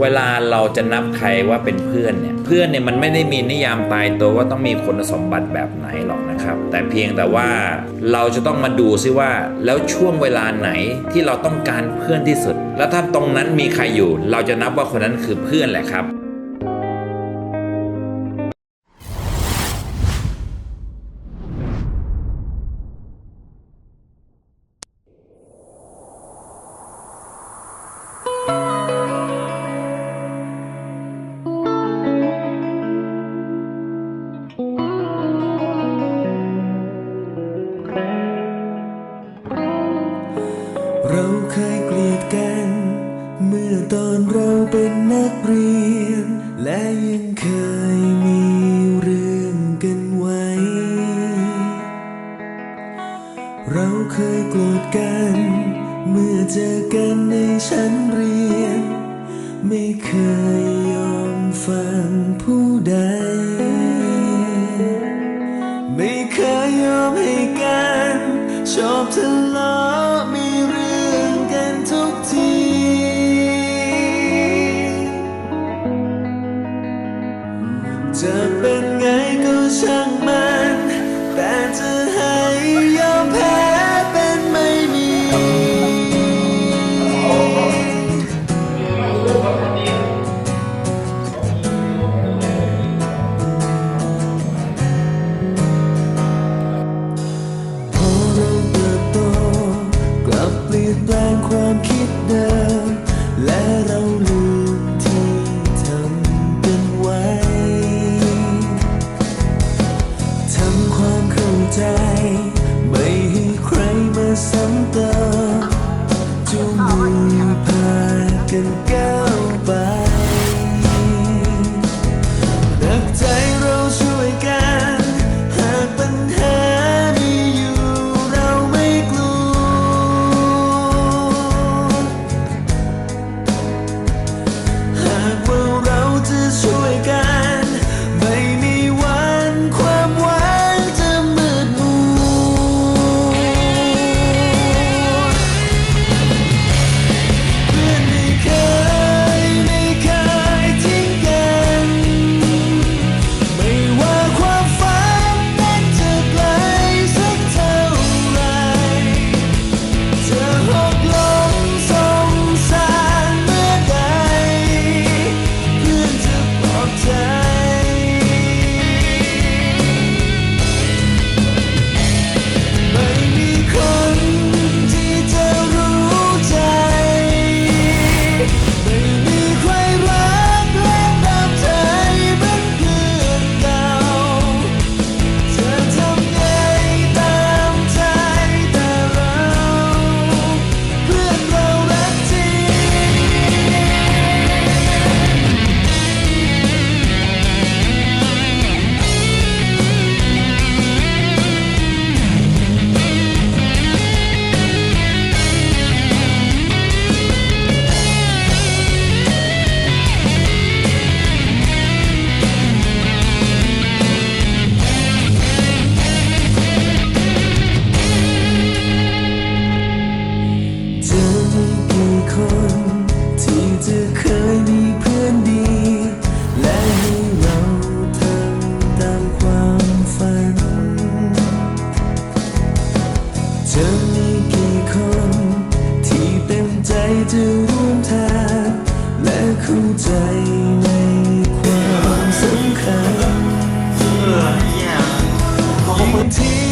เวลาเราจะนับใครว่าเป็นเพื่อนเนี่ยเพื่อนเนี่ยมันไม่ได้มีนิยามตายตัวว่าต้องมีคุณสมบัติแบบไหนหรอกนะครับ แต่เพียงแต่ว่าเราจะต้องมาดูซิว่า แล้วช่วงเวลาไหนที่เราต้องการเพื่อนที่สุด แล้วถ้าตรงนั้นมีใครอยู่ เราจะนับว่าคนนั้นคือเพื่อนแหละครับ กัน เมื่อเจอกันในชั้นเรียน ไม่เคยยอมฟังผู้ใด ไม่เคยยอมให้กัน ชอบทะเลาะมีเรื่องกันทุกที จะเป็นไงก็ช่าง เข้าใจในความสำคัญคนที่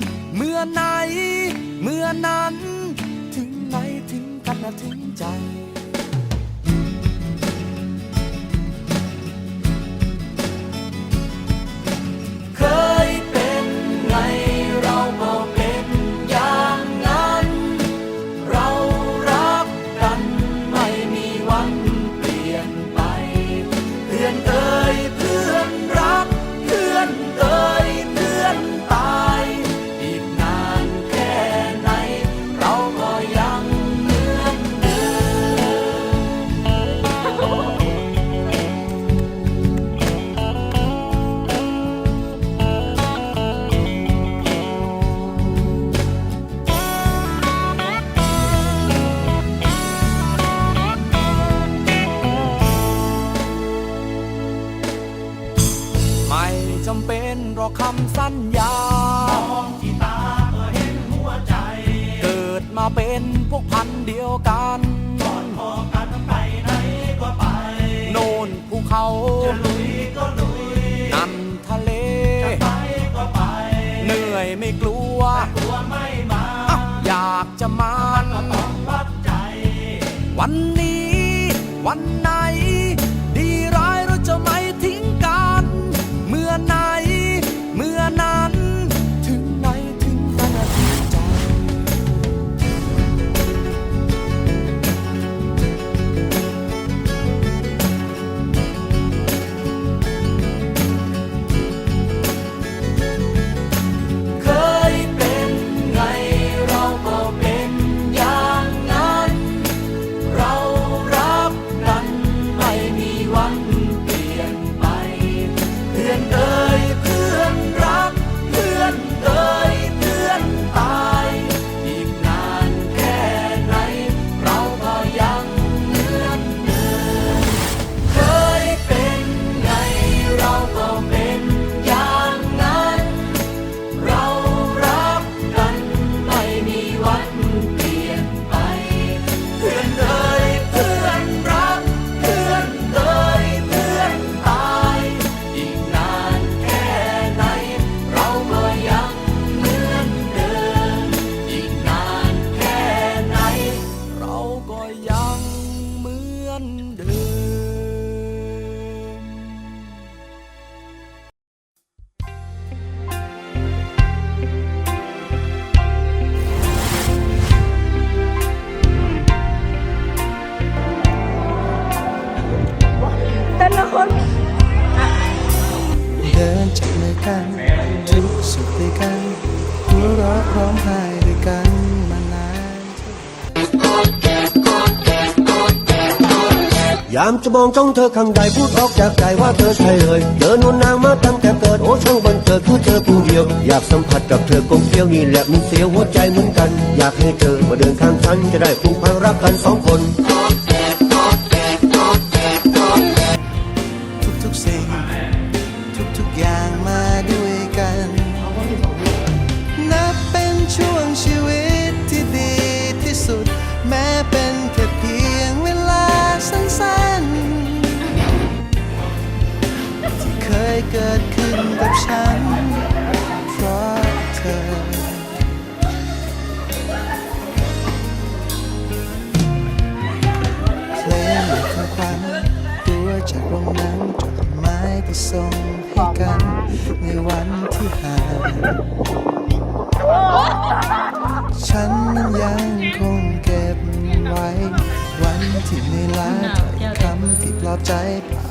เมื่อไหน เมื่อนั้น ถึงไหนถึงกันนะถึงใจ เคยเป็นไงเราก็เป็นอย่างนั้น เรารักกันไม่มีวันเปลี่ยนไปเพื่อนเอ่ย รอกคำสัญญา มองที่ตาก็เห็นหัวใจ เกิดมาเป็นพวกพันธุ์เดียวกัน ก่อนพอกันไปไหนก็ไป โน่นภูเขาจะลุยก็ลุย นั่นทะเล จะไปก็ไปเหนื่อยไม่กลัว กลัวไม่มาอะอยากจะมา ก็ต้องวัดใจ วันนี้ วันไหนามจะมองจ้องเธอข้างใดพูดออกจากใจว่าเธอใช่เลยเดินวนนางมาตั้งแต่เกิดโอ้ช่างบันเกิดคือเธอผู้เดียว อยากสัมผัสกับเธอกลมเกลียวนี่แหละมันเสียวหัวใจเหมือนกัน อยากให้เธอมาเดินข้างฉันจะได้ผูกพันรักกันสองคน เกิดขึ้นกับฉัน เพราะเธอ เพลงในของขวัญตัวจากโรงหนังจดหมายที่ส่งให้กัน ในวันที่ห่างฉันนั้นยังคงเก็บไว้ วันที่ไม่ลาถ้อยคำที่ปลอบใจภาพ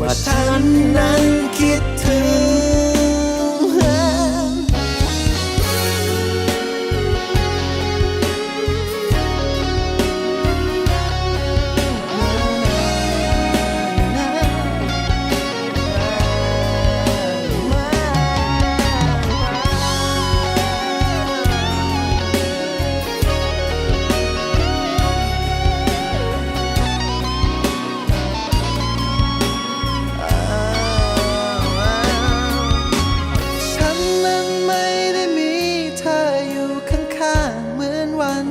ว่าฉันนั้นคิดถึง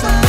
สั้